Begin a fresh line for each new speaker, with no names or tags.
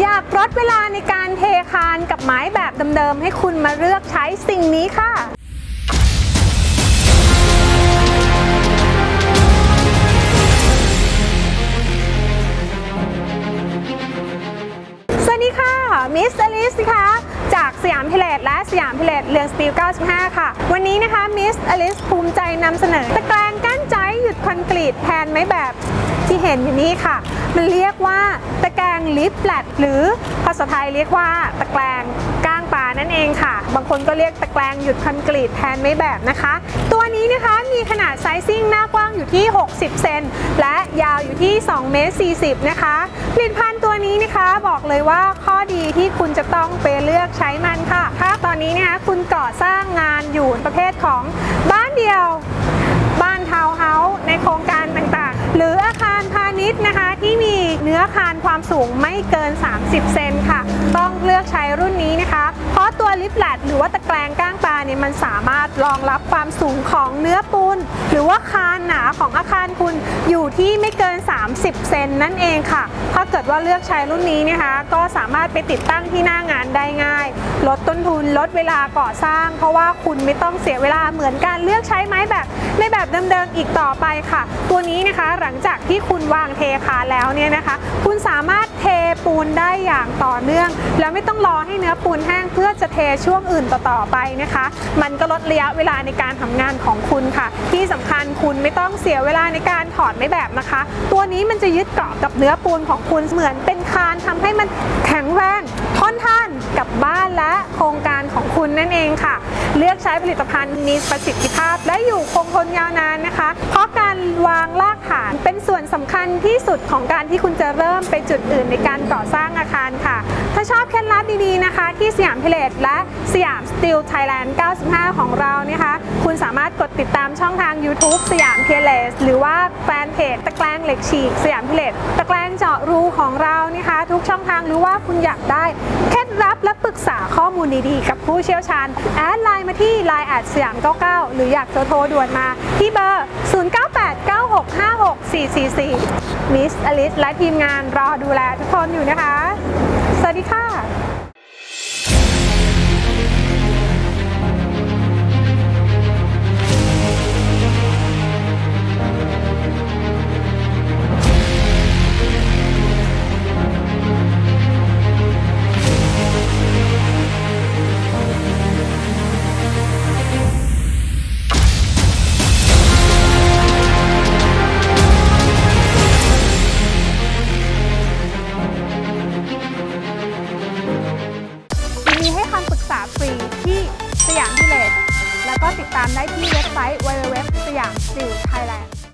อยากลดเวลาในการเทคานกับไม้แบบเดิมๆ ให้คุณมาเลือกใช้สิ่งนี้ค่ะ สวัสดีค่ะ มิสอลิสค่ะ จากสยามพิเลตและสยามพิเลตเรือนสตีล 95 ค่ะ วันนี้นะคะ มิสอลิสภูมิใจนำเสนอตะแกรงกั้นใจหยุดคอนกรีตแทนไม้แบบ ที่เห็นอยู่นี้ค่ะ มันเรียกว่าตะแกรงลิฟแลตหรือภาษาไทยเรียกว่าตะแกรงก้างปลานั่นเองค่ะ บางคนก็เรียกตะแกรงหยุดคอนกรีตแทนไม้แบบนะคะ ตัวนี้นะคะมีขนาดไซซิ่งหน้ากว้างอยู่ที่ 60 เซนและยาวอยู่ที่2เมตร40 นะคะผลิตภัณฑ์ตัวนี้นะคะบอกเลยว่าข้อดีที่คุณจะต้องไปเลือกใช้มันค่ะ ถ้าตอนนี้นะคะคุณก่อสร้างงานอยู่ประเภทของบ้านเดียว ออาคารความสูงไม่เกิน 30 เซนค่ะ ต้องเลือกใช้รุ่นนี้นะคะ เพราะตัวลิฟแลตหรือว่าตะแกรงก้างปลาเนี่ยมันสามารถรองรับความสูงของเนื้อปูน หรือว่าคานหนาของอาคารคุณอยู่ที่ไม่เกิน 30 เซนนั่นเองค่ะ ถ้าเกิดว่าเลือกใช้รุ่นนี้นะคะ ก็สามารถไปติดตั้งที่หน้างานได้ง่าย ลดต้นทุนลดเวลาก่อสร้าง เพราะว่าคุณไม่ต้องเสียเวลาเหมือนการเลือกใช้ไม้แบบ ในแบบเดิมๆอีกต่อไปค่ะ ตัวนี้นะคะหลังจากที่คุณวางเทคานแล้วเนี่ยนะคะ คุณสามารถเทปูนได้อย่างต่อเนื่อง แล้วไม่ต้องรอให้เนื้อปูนแห้งเพื่อจะเทช่วงอื่นต่อๆไปนะคะ มันก็ลดระยะเวลาในการทำงานของคุณค่ะ ที่สำคัญคุณไม่ต้องเสียเวลาในการถอดไม้แบบนะคะ ตัวนี้มันจะยึดเกาะกับเนื้อปูนของคุณเหมือนเป็นคานทำให้มันแข็งแรงทนทาน ช้ผลิตภัณฑ์มีประสิทธิภาพ และอยู่คงทนยาวนานนะคะ เพราะการวางรากฐานเป็นส่วนสำคัญที่สุดของการที่คุณจะเริ่มไปจุดอื่นในการก่อสร้างอาคารค่ะ ถ้าชอบเคล็ดลับดีๆนะคะ ที่สยามพิเลตและสยามสตีลไทยแลนด์ 95 ของเรานะคะ คุณสามารถกดติดตามช่องทาง YouTube สยามพิเลตหรือว่าแฟนเพจตะแกรงเหล็กฉีกสยามพิเลตตะแกรงเจาะรูของเรานะคะ ทุกช่องทางหรือว่าคุณอยากได้เคล็ดลับและปรึกษาข้อมูลดีๆ กับผู้เชี่ยวชาญแอดไลน์มาที่ Line แอดสยาม 99 หรืออยากจะโทรด่วนมาที่เบอร์ 0989656444มิสอลิสและทีมงานรอดูแลทุกคนอยู่นะคะ สวัสดีค่ะ ก็ติดตามได้ที่เว็บไซต์ www สยามสิวไทยแลนด์